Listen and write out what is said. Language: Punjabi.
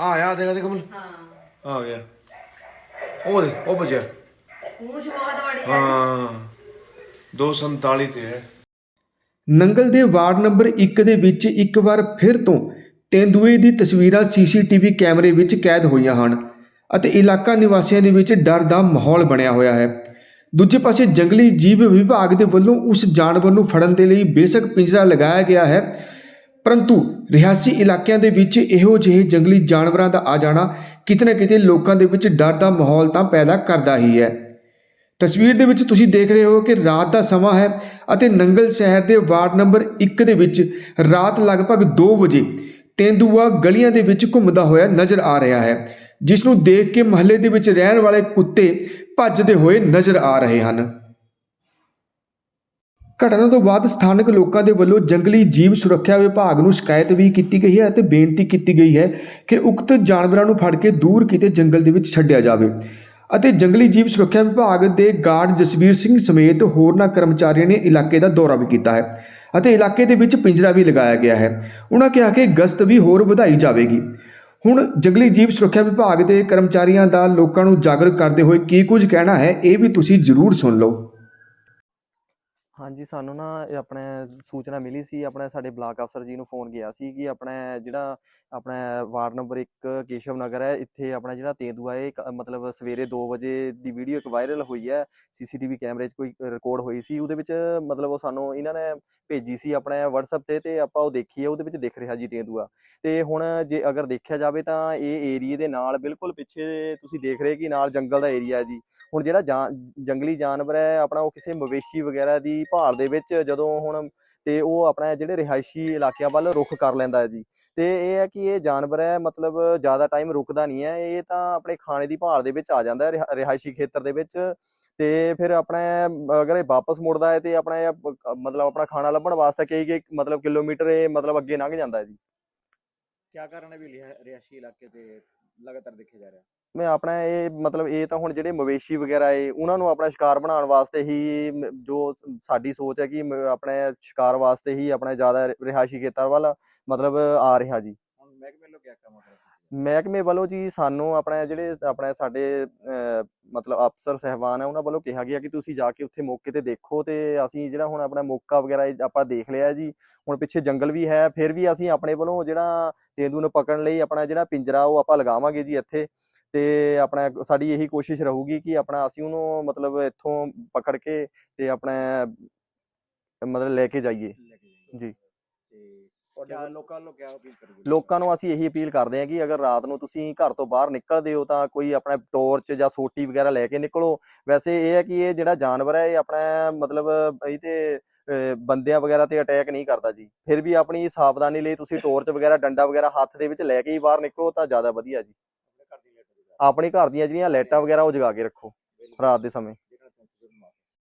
ਆ ਆਇਆ ਦੇਖ ਦੇ ਕਮਲ। ਹਾਂ। ਆ ਗਿਆ। ਉਹ ਦੇ ਉਹ ਬਜਿਆ ਪੂਛ ਬਹੁਤ ਹੈ। ਹਾਂ। 247 ਤੇ ਹੈ। ਨੰਗਲ ਦੇ ਵਾਰਡ ਨੰਬਰ 1 ਦੇ ਵਿੱਚ ਇੱਕ ਵਾਰ ਫਿਰ ਤੋਂ ਤੇਂਦੂਏ ਦੀ ਤਸਵੀਰਾਂ ਸੀਸੀਟੀਵੀ ਕੈਮਰੇ ਵਿੱਚ ਕੈਦ ਹੋਈਆਂ ਹਨ ਅਤੇ ਇਲਾਕਾ ਨਿਵਾਸੀਆਂ ਦੇ ਵਿੱਚ ਡਰ ਦਾ ਮਾਹੌਲ ਬਣਿਆ ਹੋਇਆ ਹੈ। ਦੂਜੇ ਪਾਸੇ ਜੰਗਲੀ ਜੀਵ ਵਿਭਾਗ ਦੇ ਵੱਲੋਂ ਉਸ ਜਾਨਵਰ ਨੂੰ ਫੜਨ ਦੇ ਲਈ ਬੇਸ਼ੱਕ ਪਿੰਜਰਾ ਲਗਾਇਆ ਗਿਆ ਹੈ। ਪਰੰਤੂ ਰਿਹਾਸੀ ਇਲਾਕਿਆਂ ਦੇ ਵਿੱਚ ਇਹੋ ਜਿਹੇ ਜੰਗਲੀ ਜਾਨਵਰਾਂ ਦਾ ਆ ਜਾਣਾ ਕਿਤੇ ਨਾ ਕਿਤੇ ਲੋਕਾਂ ਦੇ ਵਿੱਚ ਡਰ ਦਾ ਮਾਹੌਲ ਤਾਂ ਪੈਦਾ ਕਰਦਾ ਹੀ ਹੈ। ਤਸਵੀਰ ਦੇ ਵਿੱਚ ਤੁਸੀਂ ਦੇਖ ਰਹੇ ਹੋ ਕਿ ਰਾਤ ਦਾ ਸਮਾਂ ਹੈ ਅਤੇ ਨੰਗਲ ਸ਼ਹਿਰ ਦੇ ਵਾਰਡ ਨੰਬਰ 1 ਦੇ ਵਿੱਚ ਰਾਤ ਲਗਭਗ 2 ਵਜੇ ਤੇਂਦੂਆ ਗਲੀਆਂ ਦੇ ਵਿੱਚ ਘੁੰਮਦਾ ਹੋਇਆ ਨਜ਼ਰ ਆ ਰਿਹਾ ਹੈ, ਜਿਸ ਨੂੰ ਦੇਖ ਕੇ ਮਹੱਲੇ ਦੇ ਵਿੱਚ ਰਹਿਣ ਵਾਲੇ ਕੁੱਤੇ ਭੱਜਦੇ ਹੋਏ ਨਜ਼ਰ ਆ ਰਹੇ ਹਨ। ਘਟਨਾ ਤੋਂ ਬਾਅਦ ਸਥਾਨਕ ਲੋਕਾਂ ਦੇ ਵੱਲੋਂ ਜੰਗਲੀ ਜੀਵ ਸੁਰੱਖਿਆ ਵਿਭਾਗ ਨੂੰ ਸ਼ਿਕਾਇਤ ਵੀ ਕੀਤੀ ਗਈ ਹੈ ਅਤੇ ਬੇਨਤੀ ਕੀਤੀ ਗਈ ਹੈ ਕਿ ਉਕਤ ਜਾਨਵਰਾਂ ਨੂੰ ਫੜ ਕੇ ਦੂਰ ਕਿਤੇ ਜੰਗਲ ਦੇ ਵਿੱਚ ਛੱਡਿਆ ਜਾਵੇ। ਅਤੇ ਜੰਗਲੀ ਜੀਵ ਸੁਰੱਖਿਆ ਵਿਭਾਗ ਦੇ ਗਾਰਡ ਜਸਵੀਰ ਸਿੰਘ ਸਮੇਤ ਹੋਰਨਾਂ ਕਰਮਚਾਰੀਆਂ ਨੇ ਇਲਾਕੇ ਦਾ ਦੌਰਾ ਵੀ ਕੀਤਾ ਹੈ ਅਤੇ ਇਲਾਕੇ ਦੇ ਵਿੱਚ ਪਿੰਜਰਾ ਵੀ ਲਗਾਇਆ ਗਿਆ ਹੈ। ਉਹਨਾਂ ਕਿਹਾ ਕਿ ਗਸ਼ਤ ਵੀ ਹੋਰ ਵਧਾਈ ਜਾਵੇਗੀ। ਹੁਣ ਜੰਗਲੀ ਜੀਵ ਸੁਰੱਖਿਆ ਵਿਭਾਗ ਦੇ ਕਰਮਚਾਰੀਆਂ ਦਾ ਲੋਕਾਂ ਨੂੰ ਜਾਗਰੂਕ ਕਰਦੇ ਹੋਏ ਕੀ ਕੁਝ ਕਹਿਣਾ ਹੈ, ਇਹ ਵੀ ਤੁਸੀਂ ਜ਼ਰੂਰ ਸੁਣ ਲਓ। ਹਾਂਜੀ ਸਾਨੂੰ ਨਾ ਇਹ ਆਪਣੇ ਸੂਚਨਾ ਮਿਲੀ ਸੀ ਆਪਣੇ ਸਾਡੇ ਬਲਾਕ ਅਫਸਰ ਜੀ ਨੂੰ ਫੋਨ ਗਿਆ ਸੀ ਕਿ ਆਪਣਾ ਜਿਹੜਾ ਆਪਣਾ ਵਾਰਡ ਨੰਬਰ 1 ਕੇਸ਼ਵ ਨਗਰ ਹੈ ਇੱਥੇ ਆਪਣਾ ਜਿਹੜਾ ਤੇਂਦੂਆ ਹੈ ਇੱਕ, ਮਤਲਬ ਸਵੇਰੇ 2 ਵਜੇ ਦੀ ਵੀਡੀਓ ਇੱਕ ਵਾਇਰਲ ਹੋਈ ਹੈ ਸੀਸੀਟੀਵੀ ਕੈਮਰੇ 'ਚ ਕੋਈ ਰਿਕਾਰਡ ਹੋਈ ਸੀ ਉਹਦੇ ਵਿੱਚ ਮਤਲਬ ਉਹ ਸਾਨੂੰ ਇਹਨਾਂ ਨੇ ਭੇਜੀ ਸੀ ਆਪਣੇ WhatsApp ਤੇ ਤੇ ਆਪਾਂ ਉਹ ਦੇਖੀ ਹੈ ਉਹਦੇ ਵਿੱਚ ਦਿਖ ਰਿਹਾ ਜੀ ਤੇਂਦੂਆ। ਤੇ ਹੁਣ ਜੇ ਅਗਰ ਦੇਖਿਆ ਜਾਵੇ ਤਾਂ ਇਹ ਏਰੀਏ ਦੇ ਨਾਲ ਬਿਲਕੁਲ ਪਿੱਛੇ ਤੁਸੀਂ ਦੇਖ ਰਹੇ ਕਿ ਨਾਲ ਜੰਗਲ ਦਾ ਏਰੀਆ ਹੈ ਜੀ। ਹੁਣ ਜਿਹੜਾ ਜਾਨ- ਜੰਗਲੀ ਜਾਨਵਰ ਹੈ ਆਪਣਾ ਉਹ ਕਿਸੇ ਮਵੇਸ਼ੀ ਵਗੈਰਾ ਦੀ ਭਾਲ ਦੇ ਵਿੱਚ ਜਦੋਂ ਹੁਣ ਤੇ ਉਹ ਆਪਣਾ ਜਿਹੜੇ ਰਿਹਾਇਸ਼ੀ ਇਲਾਕਿਆਂ ਵੱਲ ਰੁਖ ਕਰ ਲੈਂਦਾ ਹੈ ਜੀ। ਤੇ ਇਹ ਹੈ ਕਿ ਇਹ ਜਾਨਵਰ ਹੈ, ਮਤਲਬ ਜ਼ਿਆਦਾ ਟਾਈਮ ਰੁਕਦਾ ਨਹੀਂ ਹੈ, ਇਹ ਤਾਂ ਆਪਣੇ ਖਾਣੇ ਦੀ ਭਾਲ ਦੇ ਵਿੱਚ ਆ ਜਾਂਦਾ ਹੈ ਰਿਹਾਇਸ਼ੀ ਖੇਤਰ ਦੇ ਵਿੱਚ। ਤੇ ਫਿਰ ਆਪਣਾ ਅਗਰ ਇਹ ਵਾਪਸ ਮੁੜਦਾ ਹੈ ਤੇ ਆਪਣਾ ਮਤਲਬ ਆਪਣਾ ਖਾਣਾ ਲੱਭਣ ਵਾਸਤੇ ਕਈ ਕਈ ਮਤਲਬ ਕਿਲੋਮੀਟਰ ਇਹ ਮਤਲਬ ਅੱਗੇ ਲੰਘ ਜਾਂਦਾ ਹੈ ਜੀ। ਕਿਆ ਕਾਰਨ ਹੈ ਵੀ ਰਿਹਾਇਸ਼ੀ ਇਲਾਕੇ ਤੇ ਲਗਾਤਾਰ ਦੇਖਿਆ ਜਾ ਰਿਹਾ? ਮੈਂ ਆਪਣਾ ਇਹ ਮਤਲਬ ਇਹ ਤਾਂ ਹੁਣ ਜਿਹੜੇ ਮਵੇਸ਼ੀ ਵਗੈਰਾ ਏ ਉਹਨਾਂ ਨੂੰ ਆਪਣਾ ਸ਼ਿਕਾਰ ਬਣਾਉਣ ਵਾਸਤੇ ਹੀ ਜੋ ਸਾਡੀ ਸੋਚ ਹੈ ਕਿ ਆਪਣੇ ਸ਼ਿਕਾਰ ਵਾਸਤੇ ਹੀ ਆਪਣਾ ਜ਼ਿਆਦਾ ਰਿਹਾਇਸ਼ੀ ਖੇਤਰ ਵੱਲ ਮਤਲਬ ਆ ਰਿਹਾ ਜੀ। ਹੁਣ ਮਹਿਕਮੇ ਵੱਲੋਂ ਕਿਆ ਕੰਮ ਕਰ ਮਹਿਕਮੇ ਵੱਲੋਂ ਜੀ ਸਾਨੂੰ ਆਪਣੇ ਜਿਹੜੇ ਆਪਣੇ ਸਾਡੇ ਮਤਲਬ ਅਫਸਰ ਸਹਿਬਾਨ ਹੈ ਉਹਨਾਂ ਵੱਲੋਂ ਕਿਹਾ ਗਿਆ ਕਿ ਤੁਸੀਂ ਜਾ ਕੇ ਉੱਥੇ ਮੌਕੇ ਤੇ ਦੇਖੋ ਤੇ ਅਸੀਂ ਜਿਹੜਾ ਹੁਣ ਆਪਣਾ ਮੌਕਾ ਵਗੈਰਾ ਆਪਾਂ ਦੇਖ ਲਿਆ ਜੀ। ਹੁਣ ਪਿੱਛੇ ਜੰਗਲ ਵੀ ਹੈ ਫਿਰ ਵੀ ਅਸੀਂ ਆਪਣੇ ਵੱਲੋਂ ਜਿਹੜਾ ਤੇਂਦੂ ਨੂੰ ਪਕੜਨ ਲਈ ਆਪਣਾ ਜਿਹੜਾ ਪਿੰਜਰਾ ਉਹ ਆਪਾਂ ਲਗਾਵਾਂਗੇ ਜੀ ਇੱਥੇ। ਤੇ ਆਪਣਾ ਸਾਡੀ ਇਹੀ ਕੋਸ਼ਿਸ਼ ਰਹੂਗੀ ਕਿ ਆਪਣਾ ਅਸੀਂ ਉਹਨੂੰ ਮਤਲਬ ਇੱਥੋਂ ਪਕੜ ਕੇ ਤੇ ਆਪਣਾ ਮਤਲਬ ਲੈ ਕੇ ਜਾਈਏ। ਜੀ। ਲੋਕਾਂ ਨੂੰ ਅਸੀਂ ਇਹੀ ਅਪੀਲ ਕਰਦੇ ਹਾਂ ਕਿ ਅਗਰ ਰਾਤ ਨੂੰ ਤੁਸੀਂ ਘਰ ਤੋਂ ਬਾਹਰ ਨਿਕਲਦੇ ਹੋ ਤਾਂ ਕੋਈ ਆਪਣਾ ਟੋਰਚ ਜਾਂ ਸੋਟੀ ਵਗੈਰਾ ਲੈ ਕੇ ਨਿਕਲੋ। ਵੈਸੇ ਇਹ ਹੈ ਕਿ ਇਹ ਜਿਹੜਾ ਜਾਨਵਰ ਹੈ ਇਹ ਆਪਣਾ ਮਤਲਬ ਇਹ ਤੇ ਬੰਦਿਆਂ ਵਗੈਰਾ ਤੇ ਅਟੈਕ ਨਹੀਂ ਕਰਦਾ ਜੀ। ਫਿਰ ਵੀ ਆਪਣੀ ਸਾਵਧਾਨੀ ਲਈ ਤੁਸੀਂ ਟੋਰਚ ਵਗੈਰਾ ਡੰਡਾ ਵਗੈਰਾ ਹੱਥ ਦੇ ਵਿੱਚ ਲੈ ਕੇ ਹੀ ਬਾਹਰ ਨਿਕਲੋ ਤਾਂ ਜ਼ਿਆਦਾ ਵਧੀਆ ਜੀ। ਆਪਣੇ ਘਰ ਦੀਆਂ ਜਿਹੜੀਆਂ ਲਾਈਟਾਂ ਵਗੈਰਾ ਉਹ ਜਗਾ ਕੇ ਰੱਖੋ ਰਾਤ ਦੇ ਸਮੇਂ।